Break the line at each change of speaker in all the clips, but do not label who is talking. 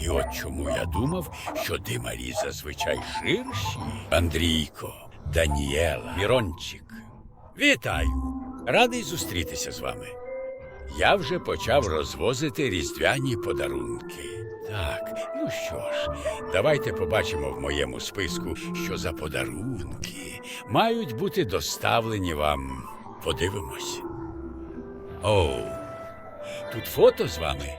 І от чому я думав, що димарі зазвичай ширші. Андрійко, Даніела, Мірончик. Вітаю! Радий зустрітися з вами. Я вже почав розвозити різдвяні подарунки. Так, ну що ж, давайте побачимо в моєму списку, що за подарунки мають бути доставлені вам. Подивимось. Оу, тут фото з вами.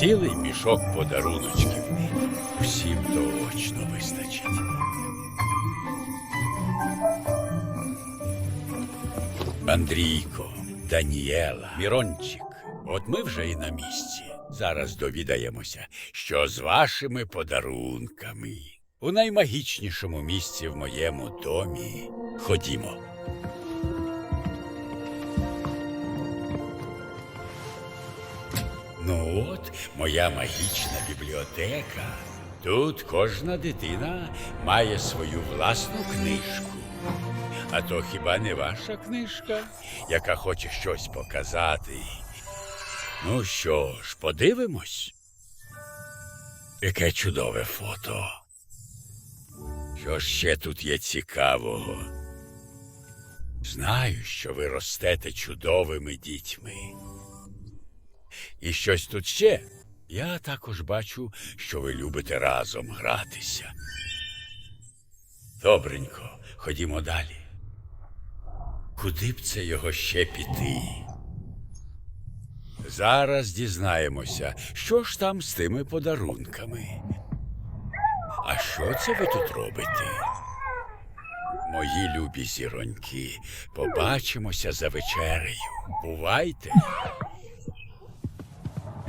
Цілий мішок подаруночків. Всім точно вистачить. Андрійко, Даніела, Мірончик. От ми вже і на місці. Зараз довідаємося, що з вашими подарунками. У наймагічнішому місці в моєму домі. Ходімо. Ну от, моя магічна бібліотека. Тут кожна дитина має свою власну книжку. А то хіба не ваша книжка, яка хоче щось показати? Ну що ж, подивимось. Яке чудове фото. Що ще тут є цікавого? Знаю, що ви ростете чудовими дітьми. І щось тут ще. Я також бачу, що ви любите разом гратися. Добренько, ходімо далі. Куди б це його ще піти? Зараз дізнаємося, що ж там з тими подарунками. А що це ви тут робите? Мої любі зіроньки, побачимося за вечерею. Бувайте.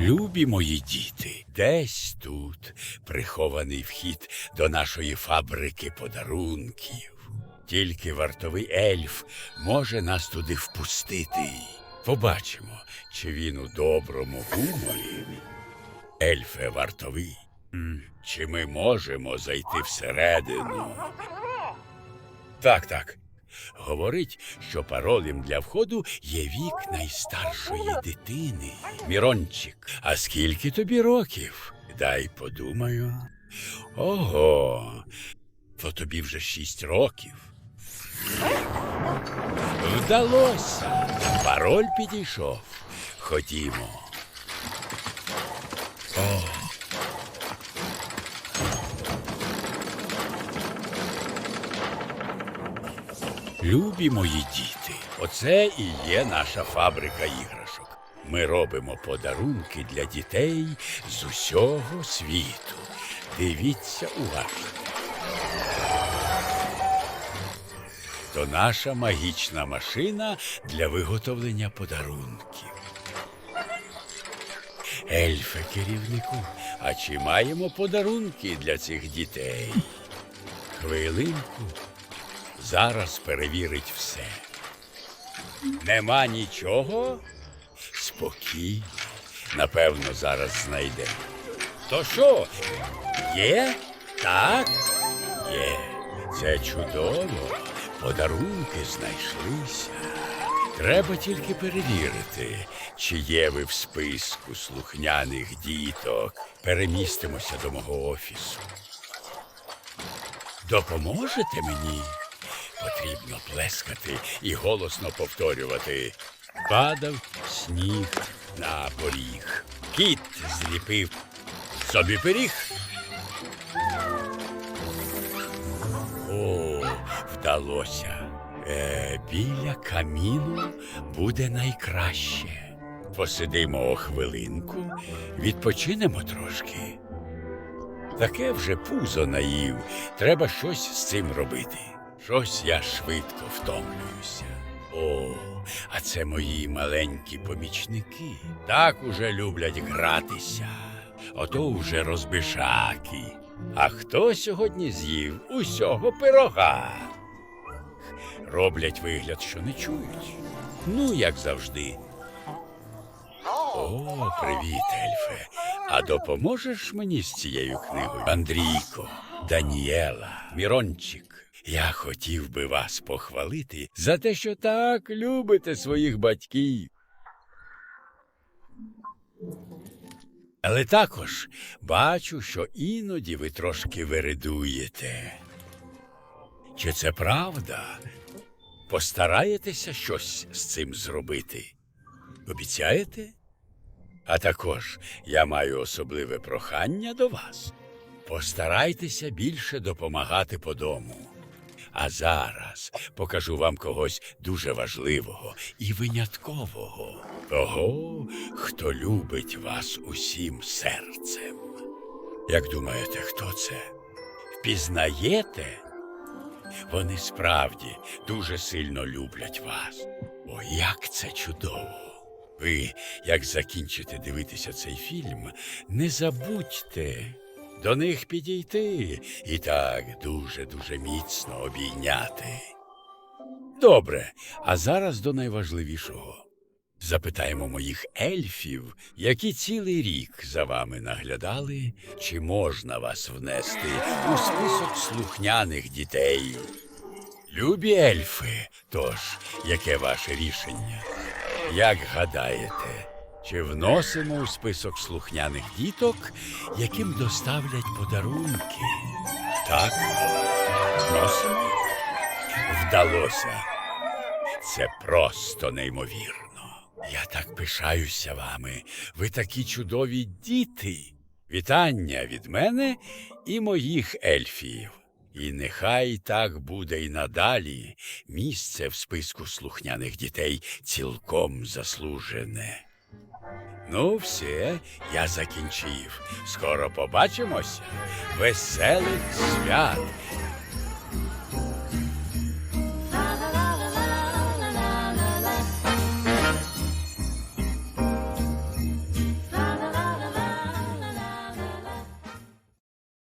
Любі мої діти, десь тут прихований вхід до нашої фабрики подарунків. Тільки вартовий ельф може нас туди впустити. Побачимо, чи він у доброму гуморі. Ельфе вартовий. Чи ми можемо зайти всередину? Так, так. Говорить, що паролем для входу є вік найстаршої дитини. Мірончик, а скільки тобі років? Дай подумаю. Ого, то тобі вже шість років. Вдалося. Пароль підійшов. Ходімо. О. Любі мої діти, оце і є наша фабрика іграшок. Ми робимо подарунки для дітей з усього світу. Дивіться уважно. То наша магічна машина для виготовлення подарунків. Ельфе, керівнику, а чи маємо подарунки для цих дітей? Хвилинку. Зараз перевірить все. Нема нічого? Спокій. Напевно, зараз знайде. То що? Є? Так? Є. Це чудово. Подарунки знайшлися. Треба тільки перевірити, чи є ви в списку слухняних діток. Перемістимося до мого офісу. Допоможете мені? Потрібно плескати і голосно повторювати. Падав сніг, на поріг. Кіт зліпив собі пиріг. О, вдалося. Е, біля каміну буде найкраще. Посидимо хвилинку, відпочинемо трошки. Таке вже пузо наїв. Треба щось з цим робити. Щось я швидко втомлююся. О, а це мої маленькі помічники. Так уже люблять гратися. Ото вже розбишаки. А хто сьогодні з'їв усього пирога? Роблять вигляд, що не чують. Ну, як завжди. О, привіт, Ельфе. А допоможеш мені з цією книгою? Андрійко, Даніела, Мірончик. Я хотів би вас похвалити за те, що так любите своїх батьків. Але також бачу, що іноді ви трошки вередуєте. Чи це правда? Постараєтеся щось з цим зробити? Обіцяєте? А також я маю особливе прохання до вас. Постарайтеся більше допомагати по дому. А зараз покажу вам когось дуже важливого і виняткового. Того, хто любить вас усім серцем. Як думаєте, хто це? Впізнаєте? Вони справді дуже сильно люблять вас. О, як це чудово! Ви, як закінчите дивитися цей фільм, не забудьте до них підійти і так дуже-дуже міцно обійняти. Добре, а зараз до найважливішого. Запитаємо моїх ельфів, які цілий рік за вами наглядали, чи можна вас внести у список слухняних дітей. Любі ельфи, тож, яке ваше рішення? Як гадаєте, чи вносимо у список слухняних діток, яким доставлять подарунки? Так, вносимо? Вдалося. Це просто неймовірно. Я так пишаюся вами. Ви такі чудові діти. Вітання від мене і моїх ельфів. І нехай так буде й надалі. Місце в списку слухняних дітей цілком заслужене. Ну, все, я закінчив. Скоро побачимося. Веселих свят